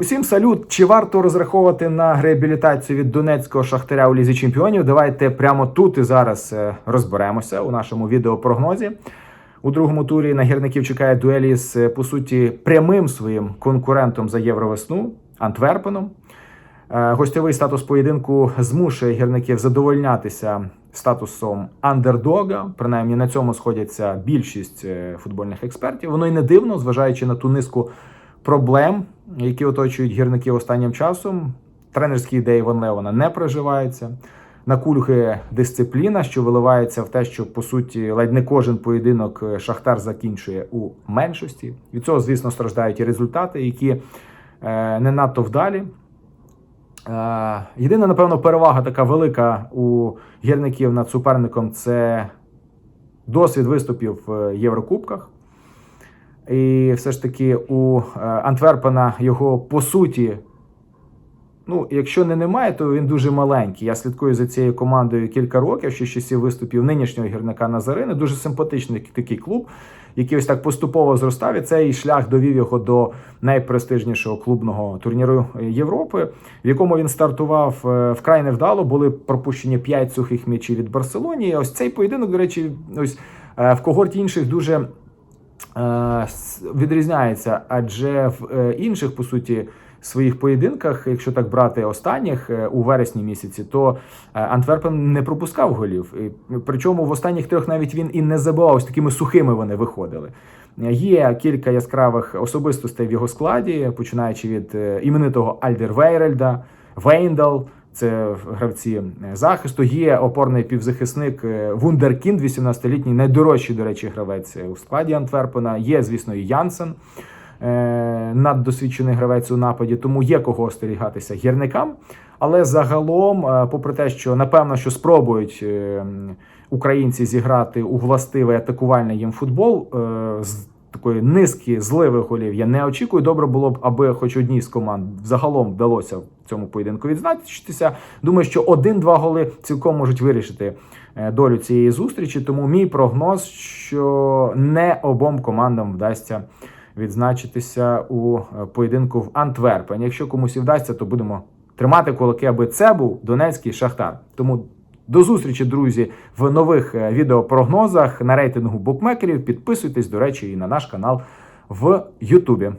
Усім салют! Чи варто розраховувати на реабілітацію від донецького шахтаря у лізі чемпіонів? Давайте прямо тут і зараз е, розберемося у нашому відеопрогнозі. У другому турі на гірників чекає дуелі з е, по суті прямим своїм конкурентом за євровесну Антверпеном. Е, Гостьовий статус поєдинку змушує гірників задовольнятися статусом андердога. Принаймні на цьому сходяться більшість футбольних експертів. Воно й не дивно, зважаючи на ту низку проблем, які оточують гірників останнім часом. Тренерські ідеї Ван Леона не проживаються. На кульги дисципліна, що виливається в те, що по суті ледь не кожен поєдинок е, Шахтар закінчує у меншості. Від цього, звісно, страждають і результати, які е, не надто вдалі. Е, Єдина, напевно, перевага така велика у гірників над суперником це досвід виступів в Єврокубках. І все ж таки у е, Антверпена його по суті. Ну, якщо не немає, то він дуже маленький. Я слідкую за цією командою кілька років, ще часів виступів нинішнього гірника Назарини. Дуже симпатичний такий клуб, який ось так поступово зростав. І цей шлях довів його до найпрестижнішого клубного турніру Європи, в якому він стартував е, вкрай невдало. Були пропущені 5 сухих м'ячів від Барселоні. І ось цей поєдинок, до речі, ось е, в когорті інших дуже е, відрізняється, адже в е, інших, по суті, своїх поєдинках, якщо так брати останніх е, у вересні місяці, то е, Антверпен не пропускав голів. Причому в останніх трьох навіть він і не забивав, ось такими сухими вони виходили. Е, Є кілька яскравих особистостей в його складі, починаючи від е, іменитого Альдер Вейрельда, Вейндал. Це гравці е, захисту. Є опорний півзахисник е, Вундеркінд, 18-літній, найдорожчий, до речі, гравець у складі Антверпена. Є, звісно, і Янсен, е, наддосвідчений гравець у нападі, тому є кого остерігатися гірникам. Але загалом, попри те, що напевно, що спробують українці зіграти у властивий атакувальний їм футбол. Такої низки зливих голів я не очікую. Добре було б, аби хоч одній з команд загалом вдалося в цьому поєдинку відзначитися. Думаю, що один-два голи цілком можуть вирішити е, долю цієї зустрічі. Тому мій прогноз, що не обом командам вдасться відзначитися у е, поєдинку в Антверпені. Якщо комусь і вдасться, то будемо тримати кулаки, аби це був Донецький Шахтар. Тому до зустрічі, друзі, в нових е, відеопрогнозах на рейтингу букмекерів. Підписуйтесь, до речі, і на наш канал в Ютубі.